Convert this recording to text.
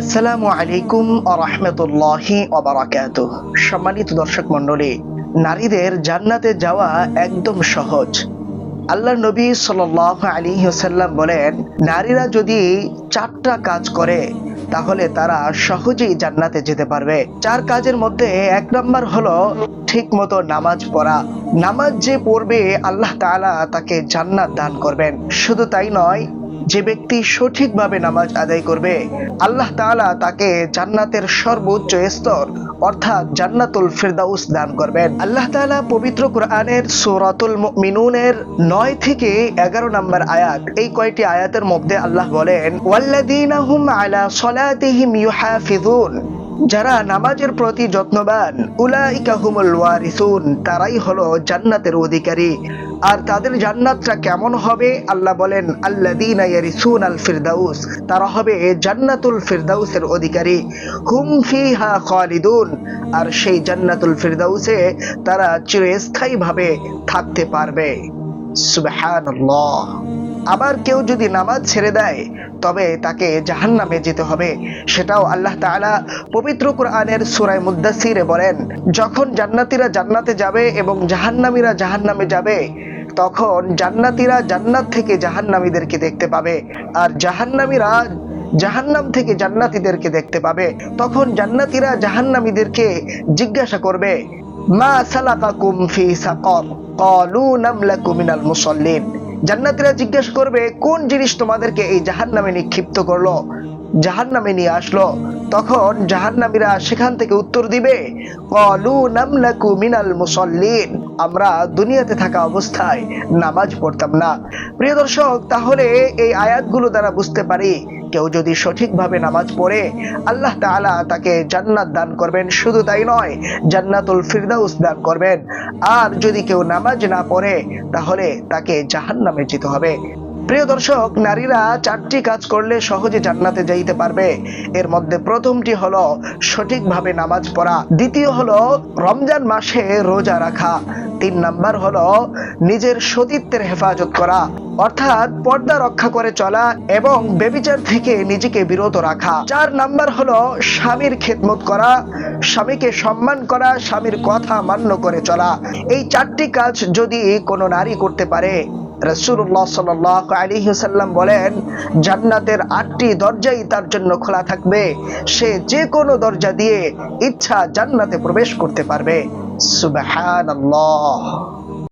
আসসালামু আলাইকুম আরহামতুল্লাহি অবরাকাত সম্মানিত দর্শক মণ্ডলী, নারীদের জান্নাতে যাওয়া একদম সহজ। আল্লাহ নবী সাল আলী সাল্লাম বলেন, নারীরা যদি চারটা কাজ করে, তাহলে তারা সহজেই জান্নাতে যেতে পারবে। চার কাজের মধ্যে এক নম্বর হলো ঠিক মতো নামাজ পড়া। নামাজ যে পড়বে, আল্লাহ তাকে জান্নাত দান করবেন। শুধু তাই নয় যে ব্যক্তি সঠিকভাবে নামাজ আদায় করবে, আল্লাহ তালা তাকে জান্নাতের সর্বোচ্চ স্তর, অর্থাৎ জান্নাতুল ফিরদাউস দান করবেন। আল্লাহ তালা পবিত্র কোরআনের সোরাতুল মিনুনের নয় থেকে এগারো নম্বর আয়াত, এই কয়টি আয়াতের মধ্যে আল্লাহ বলেন ইউহাফিজুন যারা নামাজের প্রতি যত্নবান, উলাইকা হুমুল ওয়ারিসুন, তারাই হলো জান্নাতের অধিকারী। আর তাদের জান্নাতটা কেমন হবে? আল্লাহ বলেন, আল্লাযীনা ইয়ারিসুন আল ফিরদাউস তারা হবে জান্নাতুল ফিরদাউসের অধিকারী। হুম ফিহা খালিদুন। আর সেই জান্নাতুল ফিরদাউসে তারা চিরস্থায়ীভাবে থাকতে পারবে। আবার কেউ যদি নামাজ ছেড়ে দেয়, তবে তাকে জাহান্নামে যেতে হবে। সেটাও আল্লাহ তাআলা পবিত্র কোরআনের সূরায় মুদ্দাসিরে বলেন, যখন জান্নাতীরা জান্নাতে যাবে এবং জাহান্নামীরা জাহান্নামে যাবে, তখন জান্নাতীরা জান্নাত থেকে জাহান্নামীদেরকে দেখতে পাবে। আর জাহান্নামীরা জাহান্নাম থেকে জান্নাতীদেরকে দেখতে পাবে। তখন জান্নাতীরা জাহান্নামীদেরকে জিজ্ঞাসা করবে মা সালাকাকুম ফি সাকর ক্বালু নামলাকু মিনাল মুসাল্লিন। জান্নাতীরা জিজ্ঞেস করবে, কোন জিনিস তোমাদেরকে এই জাহান্নামে নিক্ষিপ্ত করল? জাহান্নামে নিয়ে আসলো। তখন জাহান্নামীরা সেখান থেকে উত্তর দিবে, কলু নামলাকু মিনাল মুসল্লিন। আমরা দুনিয়াতে থাকা অবস্থায় নামাজ পড়তাম না। প্রিয় দর্শক, তাহলে এই আয়াতগুলো দ্বারা বুঝতে পারি, কেউ যদি সঠিকভাবে নামাজ পড়ে, আল্লাহ তাআলা তাকে জান্নাত দান করবেন। শুধু তাই নয়, জান্নাতুল ফিরদাউস দান করবেন। আর যদি কেউ নামাজ না পড়ে, তাহলে তাকে জাহান্নামে যেতে হবে। প্রিয় দর্শক, নারীরা চারটি কাজ করলে সহজে জান্নাতে যাইতে পারবে। এর মধ্যে প্রথমটি হলো সঠিকভাবে নামাজ পড়া। দ্বিতীয় হলো রমজান মাসে রোজা রাখা। তিন নাম্বার হলো নিজের সতীত্বের হেফাজত করা। অর্থাৎ পর্দা রক্ষা করে চলা এবং বেবিচার থেকে নিজেকে বিরত রাখা। চার নাম্বার হলো স্বামীর খেদমত করা। স্বামীকে সম্মান করা, স্বামীর কথা মান্য করে চলা। এই চারটি কাজ যদি কোনো নারী করতে পারে রসুল্লাহ সাল আলী হুসাল্লাম বলেন, জান্নাতের আটটি দরজাই তার জন্য খোলা থাকবে। সে যে কোনো দরজা দিয়ে ইচ্ছা জান্নাতে প্রবেশ করতে পারবে। সুবহানাল্লাহ।